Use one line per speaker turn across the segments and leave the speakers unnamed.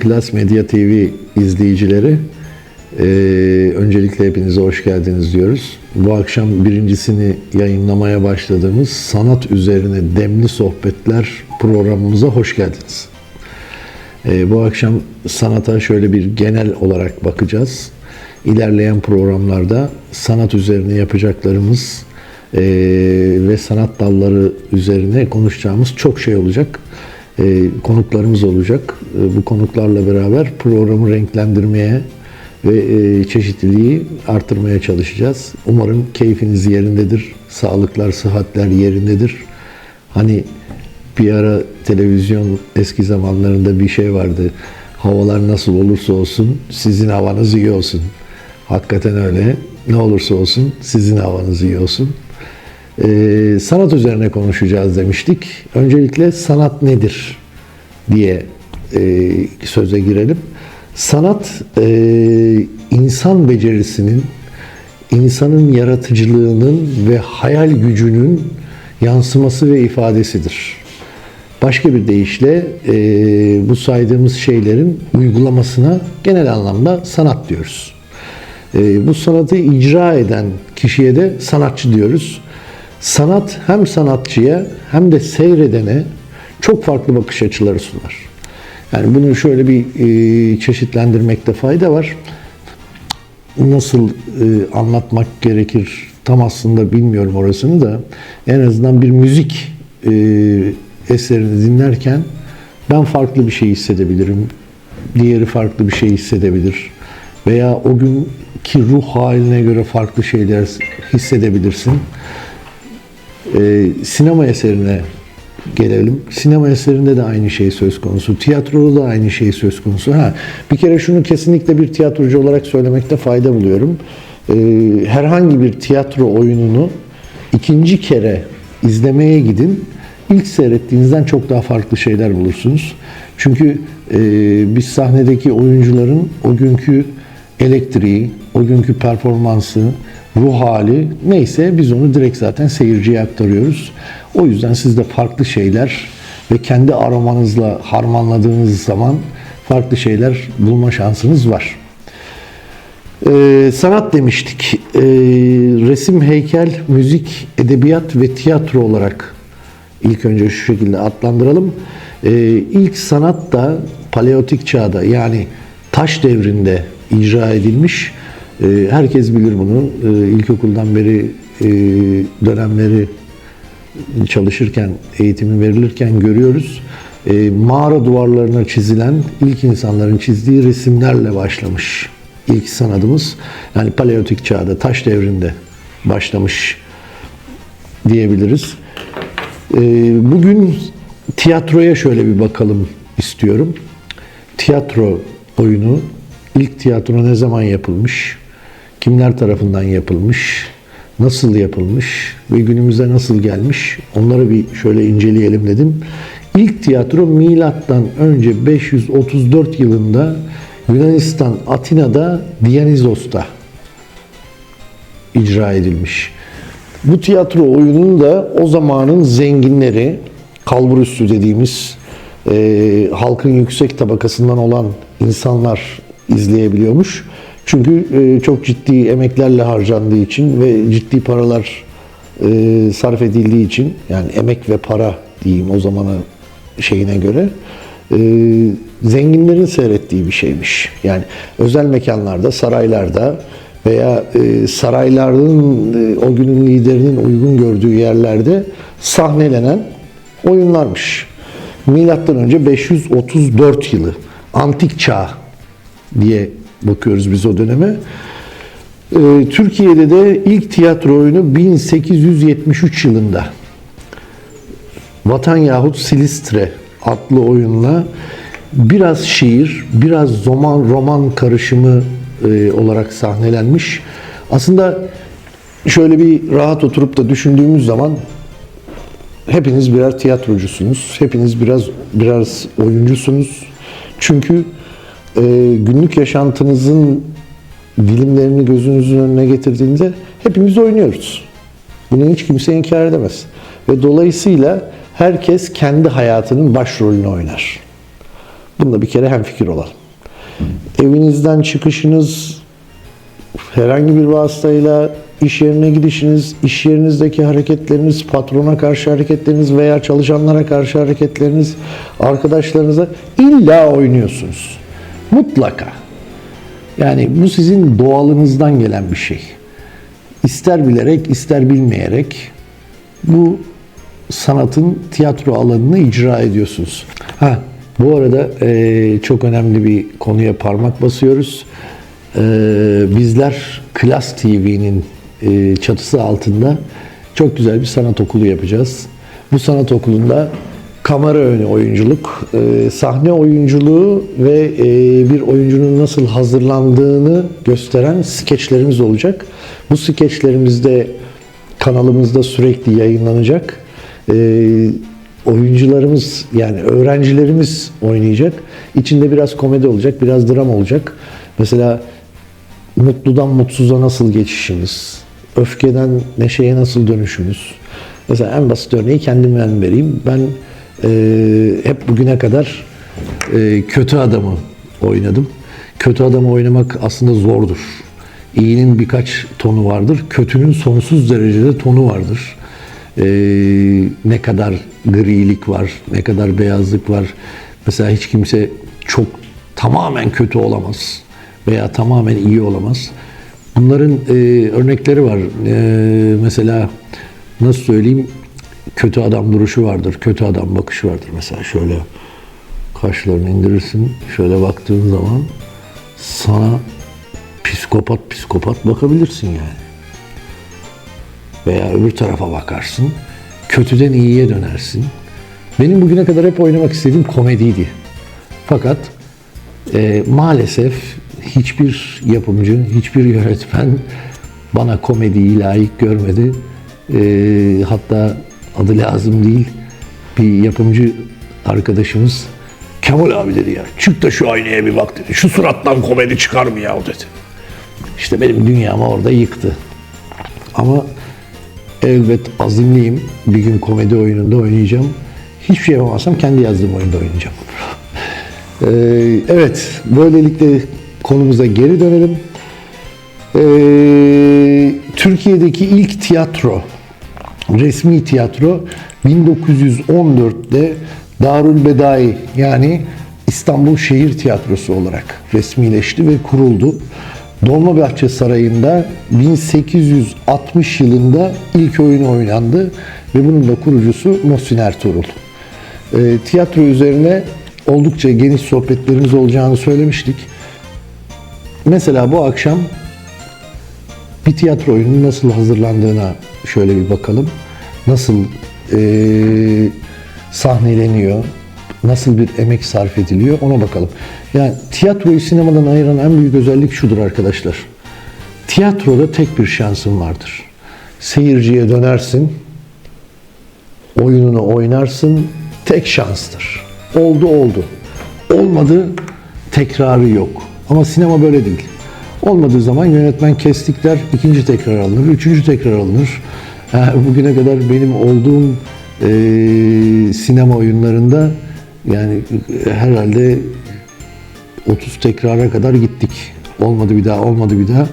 Klas Medya TV izleyicileri, eee, öncelikle hepinize hoş geldiniz diyoruz. Bu akşam birincisini yayınlamaya başladığımız sanat üzerine demli sohbetler programımıza hoş geldiniz. Eee, bu akşam sanata şöyle bir genel olarak bakacağız. İlerleyen programlarda sanat üzerine yapacaklarımız eee, ve sanat dalları üzerine konuşacağımız çok şey olacak. Eee, konuklarımız olacak. Eee, bu konuklarla beraber programı renklendirmeye ve eee, çeşitliliği artırmaya çalışacağız. Umarım keyfiniz yerindedir. Sağlıklar, sıhhatler yerindedir. Hani bir ara televizyon eski zamanlarında bir şey vardı. Havalar nasıl olursa olsun sizin havanız iyi olsun. Hakikaten öyle. Ne olursa olsun sizin havanız iyi olsun. Ee, sanat üzerine konuşacağız demiştik. Öncelikle sanat nedir diye e, söze girelim. Sanat e, insan becerisinin, insanın yaratıcılığının ve hayal gücünün yansıması ve ifadesidir. Başka bir deyişle e, bu saydığımız şeylerin uygulamasına genel anlamda sanat diyoruz. E, bu sanatı icra eden kişiye de sanatçı diyoruz. Sanat hem sanatçıya hem de seyredene çok farklı bakış açıları sunar. Yani bunu şöyle bir e, çeşitlendirmekte fayda var. Nasıl e, anlatmak gerekir tam aslında bilmiyorum orasını da en azından bir müzik e, eserini dinlerken ben farklı bir şey hissedebilirim. Diğeri farklı bir şey hissedebilir. Veya o günkü ruh haline göre farklı şeyler hissedebilirsin. Ee, sinema eserine gelelim. Sinema eserinde de aynı şey söz konusu. Tiyatroda da aynı şey söz konusu. Ha, bir kere şunu kesinlikle bir tiyatrocu olarak söylemekte fayda buluyorum. Ee, herhangi bir tiyatro oyununu ikinci kere izlemeye gidin. İlk seyrettiğinizden çok daha farklı şeyler bulursunuz. Çünkü e, biz sahnedeki oyuncuların o günkü elektriği, o günkü performansı, ruh hali neyse biz onu direkt zaten seyirciye aktarıyoruz. O yüzden siz de farklı şeyler ve kendi aromanızla harmanladığınız zaman farklı şeyler bulma şansınız var. Ee, sanat demiştik. Ee, resim, heykel, müzik, edebiyat ve tiyatro olarak ilk önce şu şekilde adlandıralım. Ee, ilk sanat da paleotik çağda yani taş devrinde icra edilmiş. Ee, herkes bilir bunu. Ee, ilkokuldan beri e, dönemleri çalışırken, eğitimi verilirken görüyoruz. Ee, mağara duvarlarına çizilen ilk insanların çizdiği resimlerle başlamış ilk sanatımız. Yani paleotik çağda, taş devrinde başlamış diyebiliriz. Ee, bugün tiyatroya şöyle bir bakalım istiyorum. Tiyatro oyunu, ilk tiyatro ne zaman yapılmış, kimler tarafından yapılmış, nasıl yapılmış ve günümüze nasıl gelmiş onları bir şöyle inceleyelim dedim. İlk tiyatro milattan önce 534 yılında Yunanistan Atina'da Dionysos'ta icra edilmiş. Bu tiyatro oyununu da o zamanın zenginleri, kalburüstü dediğimiz e, halkın yüksek tabakasından olan insanlar izleyebiliyormuş. Çünkü e, çok ciddi emeklerle harcandığı için ve ciddi paralar e, sarf edildiği için yani emek ve para diyeyim o zamana şeyine göre e, zenginlerin seyrettiği bir şeymiş. Yani özel mekanlarda, saraylarda veya e, sarayların e, o günün liderinin uygun gördüğü yerlerde sahnelenen oyunlarmış. Milattan önce 534 yılı antik çağ diye bakıyoruz biz o döneme. E, Türkiye'de de ilk tiyatro oyunu 1873 yılında Vatan yahut Silistre adlı oyunla biraz şiir, biraz roman roman karışımı e, olarak sahnelenmiş. Aslında şöyle bir rahat oturup da düşündüğümüz zaman hepiniz birer tiyatrocusunuz. Hepiniz biraz biraz oyuncusunuz. Çünkü e, günlük yaşantınızın dilimlerini gözünüzün önüne getirdiğinde hepimiz oynuyoruz. Bunu hiç kimse inkar edemez. Ve dolayısıyla herkes kendi hayatının başrolünü oynar. Bunda bir kere hemfikir olalım. Evinizden çıkışınız herhangi bir vasıtayla iş yerine gidişiniz, iş yerinizdeki hareketleriniz, patrona karşı hareketleriniz veya çalışanlara karşı hareketleriniz, arkadaşlarınıza illa oynuyorsunuz. Mutlaka. Yani bu sizin doğalınızdan gelen bir şey. İster bilerek, ister bilmeyerek bu sanatın tiyatro alanını icra ediyorsunuz. Ha, bu arada eee, çok önemli bir konuya parmak basıyoruz. Eee, bizler Klas TV'nin eee, çatısı altında çok güzel bir sanat okulu yapacağız. Bu sanat okulunda kamera önü oyunculuk, eee, sahne oyunculuğu ve eee, bir oyuncunun nasıl hazırlandığını gösteren skeçlerimiz olacak. Bu skeçlerimizde kanalımızda sürekli yayınlanacak. Ee, oyuncularımız yani öğrencilerimiz oynayacak. İçinde biraz komedi olacak, biraz dram olacak. Mesela mutludan mutsuza nasıl geçişiniz, öfkeden neşeye nasıl dönüşünüz. Mesela en basit örneği kendimden vereyim. Ben e, hep bugüne kadar e, kötü adamı oynadım. Kötü adamı oynamak aslında zordur. İyinin birkaç tonu vardır, kötünün sonsuz derecede tonu vardır. Ee, ne kadar grilik var, ne kadar beyazlık var. Mesela hiç kimse çok tamamen kötü olamaz veya tamamen iyi olamaz. Bunların e, örnekleri var. E, mesela nasıl söyleyeyim? Kötü adam duruşu vardır, kötü adam bakışı vardır. Mesela şöyle kaşlarını indirirsin, şöyle baktığın zaman sana psikopat psikopat bakabilirsin yani. Veya öbür tarafa bakarsın. Kötüden iyiye dönersin. Benim bugüne kadar hep oynamak istediğim komediydi. Fakat e, maalesef hiçbir yapımcı, hiçbir yönetmen bana komediyi layık görmedi. E, hatta adı lazım değil bir yapımcı arkadaşımız Kemal abi dedi ya çık da şu aynaya bir bak dedi. Şu surattan komedi çıkar mı ya dedi. İşte benim dünyamı orada yıktı. Ama elbet azimliyim. Bir gün komedi oyununda oynayacağım. Hiçbir şey yapamazsam kendi yazdığım oyunda oynayacağım. Ee, evet, böylelikle konumuza geri dönelim. Ee, Türkiye'deki ilk tiyatro, resmi tiyatro 1914'te Darül Bedai yani İstanbul Şehir Tiyatrosu olarak resmileşti ve kuruldu. Dolmabahçe Sarayı'nda 1860 yılında ilk oyunu oynandı ve bunun da kurucusu Muhsin Ertuğrul. E, tiyatro üzerine oldukça geniş sohbetlerimiz olacağını söylemiştik. Mesela bu akşam bir tiyatro oyunun nasıl hazırlandığına şöyle bir bakalım. Nasıl e, sahneleniyor, nasıl bir emek sarf ediliyor ona bakalım. Yani tiyatroyu sinemadan ayıran en büyük özellik şudur arkadaşlar. Tiyatroda tek bir şansın vardır. Seyirciye dönersin, oyununu oynarsın, tek şanstır. Oldu oldu. Olmadı tekrarı yok. Ama sinema böyle değil. Olmadığı zaman yönetmen kestikler, ikinci tekrar alınır, üçüncü tekrar alınır. Bugüne kadar benim olduğum e, sinema oyunlarında yani herhalde 30 tekrara kadar gittik. Olmadı bir daha, olmadı bir daha.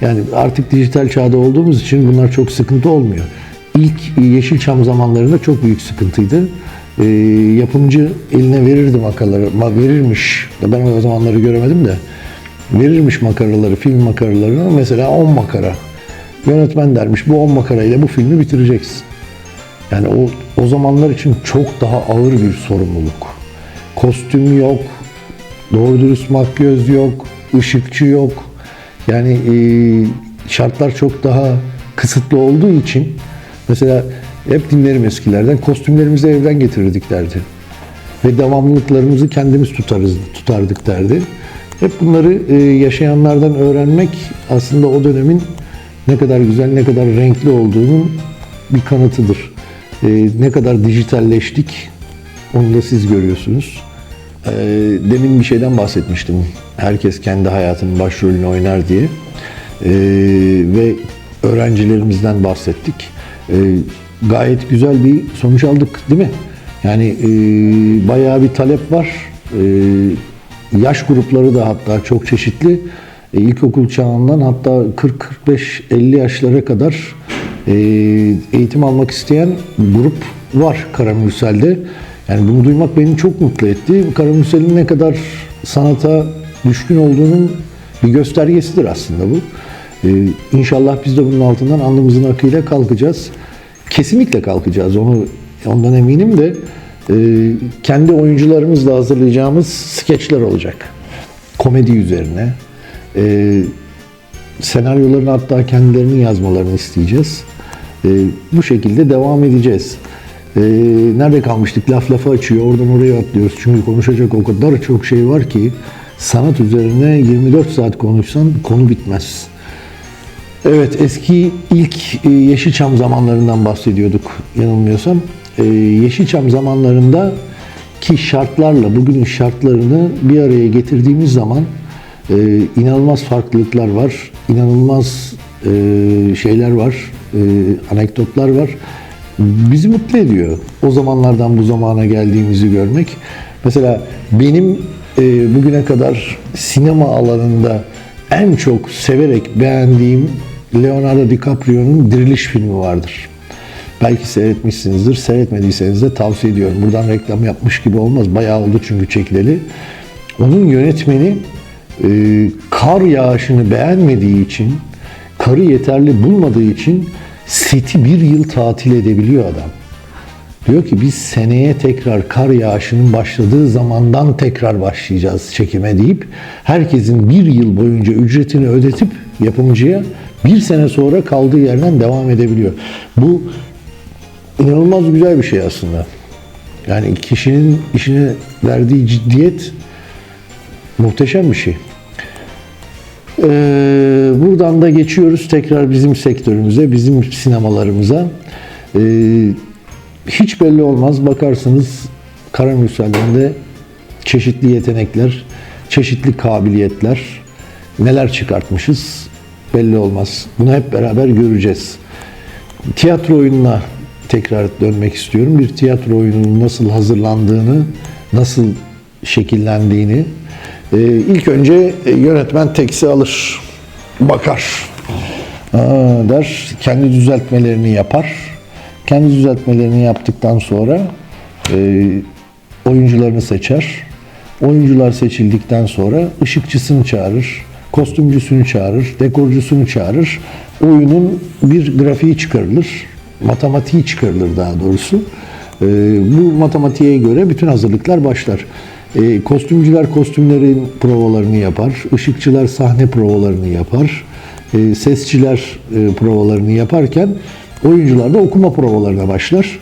Yani artık dijital çağda olduğumuz için bunlar çok sıkıntı olmuyor. İlk Yeşilçam zamanlarında çok büyük sıkıntıydı. Ee, yapımcı eline verirdi makaraları, ma verirmiş. Ben o zamanları göremedim de. Verirmiş makaraları, film makaralarını. Mesela 10 makara. Yönetmen dermiş bu 10 makarayla bu filmi bitireceksin. Yani o, o zamanlar için çok daha ağır bir sorumluluk. Kostüm yok, doğru dürüst makyöz yok, ışıkçı yok. Yani e, şartlar çok daha kısıtlı olduğu için mesela hep dinlerim eskilerden kostümlerimizi evden getirirdik derdi. Ve devamlılıklarımızı kendimiz tutarız, tutardık derdi. Hep bunları e, yaşayanlardan öğrenmek aslında o dönemin ne kadar güzel, ne kadar renkli olduğunun bir kanıtıdır. E, ne kadar dijitalleştik onu da siz görüyorsunuz. E, demin bir şeyden bahsetmiştim. Herkes kendi hayatının başrolünü oynar diye. E, ve öğrencilerimizden bahsettik. E, gayet güzel bir sonuç aldık değil mi? Yani e, bayağı bir talep var. E, yaş grupları da hatta çok çeşitli. E, ilkokul çağından hatta 40-45-50 yaşlara kadar e, eğitim almak isteyen grup var Karamürsel'de. Yani bunu duymak beni çok mutlu etti. Karamürsel'in ne kadar sanata düşkün olduğunun bir göstergesidir aslında bu. Ee, inşallah biz de bunun altından alnımızın akıyla kalkacağız. Kesinlikle kalkacağız. Onu ondan eminim de e, kendi oyuncularımızla hazırlayacağımız skeçler olacak. Komedi üzerine. E, senaryolarını hatta kendilerinin yazmalarını isteyeceğiz. E, bu şekilde devam edeceğiz. E, nerede kalmıştık? Laf lafı açıyor. Oradan oraya atlıyoruz. Çünkü konuşacak o kadar çok şey var ki sanat üzerine 24 saat konuşsan konu bitmez. Evet, eski ilk e, Yeşilçam zamanlarından bahsediyorduk yanılmıyorsam. E, Yeşilçam zamanlarında ki şartlarla bugünün şartlarını bir araya getirdiğimiz zaman e, inanılmaz farklılıklar var, inanılmaz e, şeyler var, e, anekdotlar var. Bizi mutlu ediyor o zamanlardan bu zamana geldiğimizi görmek. Mesela benim e, bugüne kadar sinema alanında en çok severek beğendiğim Leonardo DiCaprio'nun Diriliş filmi vardır. Belki seyretmişsinizdir. Seyretmediyseniz de tavsiye ediyorum. Buradan reklam yapmış gibi olmaz. Bayağı oldu çünkü çekileli. Onun yönetmeni kar yağışını beğenmediği için, karı yeterli bulmadığı için seti bir yıl tatil edebiliyor adam. Diyor ki biz seneye tekrar kar yağışının başladığı zamandan tekrar başlayacağız çekime deyip herkesin bir yıl boyunca ücretini ödetip yapımcıya bir sene sonra kaldığı yerden devam edebiliyor. Bu inanılmaz güzel bir şey aslında. Yani kişinin işine verdiği ciddiyet muhteşem bir şey. Ee, buradan da geçiyoruz tekrar bizim sektörümüze, bizim sinemalarımıza. Ee, hiç belli olmaz. Bakarsınız Karamürsel'den çeşitli yetenekler, çeşitli kabiliyetler, neler çıkartmışız belli olmaz. Bunu hep beraber göreceğiz. Tiyatro oyununa tekrar dönmek istiyorum. Bir tiyatro oyununun nasıl hazırlandığını, nasıl şekillendiğini. Ee, ilk önce yönetmen teksi alır, bakar, Aa, der, kendi düzeltmelerini yapar. Kendi düzeltmelerini yaptıktan sonra e, oyuncularını seçer. Oyuncular seçildikten sonra ışıkçısını çağırır, kostümcüsünü çağırır, dekorcusunu çağırır. Oyunun bir grafiği çıkarılır, matematiği çıkarılır daha doğrusu. E, bu matematiğe göre bütün hazırlıklar başlar. E, kostümcüler kostümlerin provalarını yapar, ışıkçılar sahne provalarını yapar, e, sesçiler e, provalarını yaparken oyuncular da okuma provalarına başlar.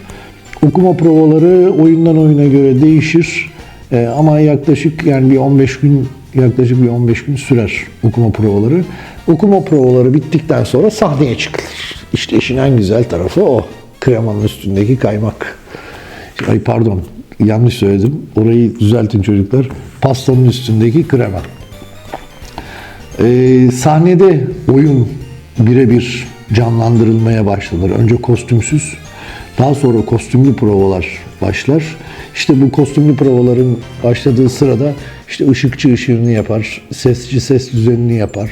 Okuma provaları oyundan oyuna göre değişir E, ama yaklaşık yani bir 15 gün yaklaşık bir 15 gün sürer okuma provaları. Okuma provaları bittikten sonra sahneye çıkılır. İşte işin en güzel tarafı o. Kremanın üstündeki kaymak. Ay pardon yanlış söyledim. Orayı düzeltin çocuklar. Pastanın üstündeki krema. Ee, sahnede oyun birebir canlandırılmaya başlanır. Önce kostümsüz, daha sonra kostümlü provalar başlar. İşte bu kostümlü provaların başladığı sırada işte ışıkçı ışığını yapar, sesçi ses düzenini yapar,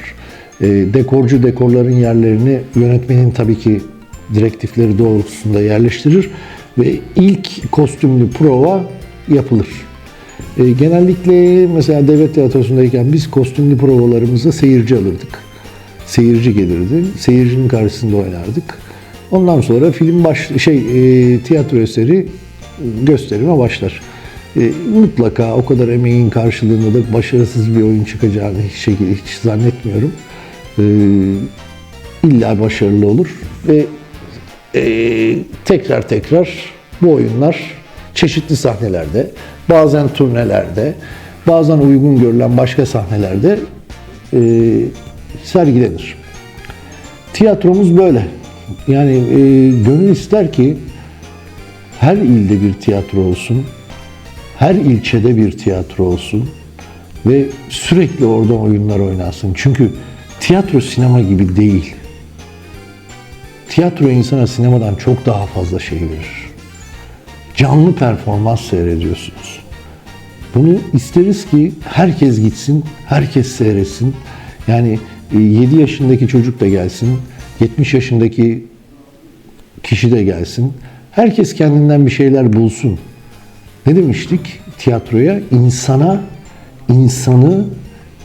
e, dekorcu dekorların yerlerini yönetmenin tabii ki direktifleri doğrultusunda yerleştirir ve ilk kostümlü prova yapılır. E, genellikle mesela devlet tiyatrosundayken biz kostümlü provalarımızda seyirci alırdık. Seyirci gelirdi. Seyircinin karşısında oynardık. Ondan sonra film baş şey e, tiyatro eseri gösterime başlar. E, mutlaka o kadar emeğin karşılığında da başarısız bir oyun çıkacağını hiç şekilde hiç zannetmiyorum. E, illa başarılı olur ve e, tekrar tekrar bu oyunlar çeşitli sahnelerde, bazen turnelerde, bazen uygun görülen başka sahnelerde e, sergilenir. Tiyatromuz böyle. Yani e, gönül ister ki her ilde bir tiyatro olsun, her ilçede bir tiyatro olsun ve sürekli orada oyunlar oynansın. Çünkü tiyatro sinema gibi değil. Tiyatro insana sinemadan çok daha fazla şey verir. Canlı performans seyrediyorsunuz. Bunu isteriz ki herkes gitsin, herkes seyretsin. Yani 7 yaşındaki çocuk da gelsin, 70 yaşındaki kişi de gelsin. Herkes kendinden bir şeyler bulsun. Ne demiştik tiyatroya? İnsana, insanı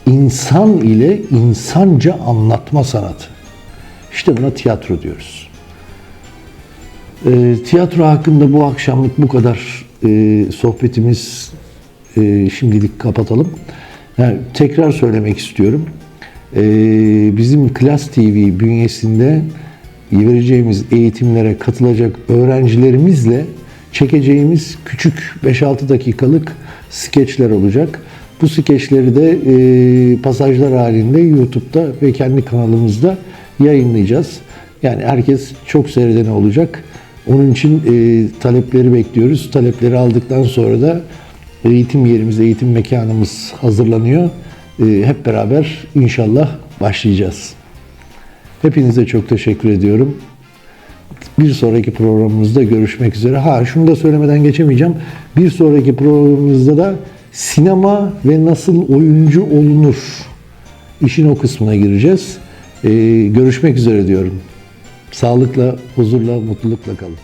insan ile insanca anlatma sanatı. İşte buna tiyatro diyoruz. E, tiyatro hakkında bu akşamlık bu kadar e, sohbetimiz e, şimdilik kapatalım. Yani tekrar söylemek istiyorum. E, bizim Klas TV bünyesinde vereceğimiz eğitimlere katılacak öğrencilerimizle çekeceğimiz küçük 5-6 dakikalık skeçler olacak. Bu skeçleri de e, pasajlar halinde YouTube'da ve kendi kanalımızda yayınlayacağız. Yani herkes çok seyredeni olacak. Onun için e, talepleri bekliyoruz. Talepleri aldıktan sonra da eğitim yerimiz, eğitim mekanımız hazırlanıyor. E, hep beraber inşallah başlayacağız. Hepinize çok teşekkür ediyorum. Bir sonraki programımızda görüşmek üzere. Ha şunu da söylemeden geçemeyeceğim. Bir sonraki programımızda da sinema ve nasıl oyuncu olunur işin o kısmına gireceğiz. Ee, görüşmek üzere diyorum. Sağlıkla, huzurla, mutlulukla kalın.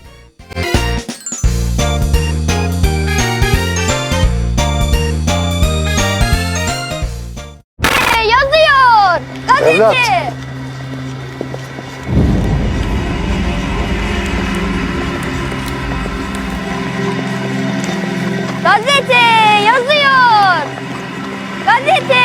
Ee, yazıyor. Gazete.
Evlat.
Gazete yazıyor. Gazete.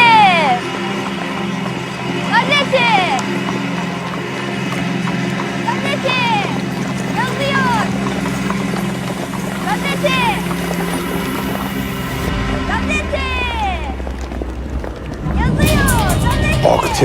Gazete. Gazete. Yazıyor. Gazete.
Bak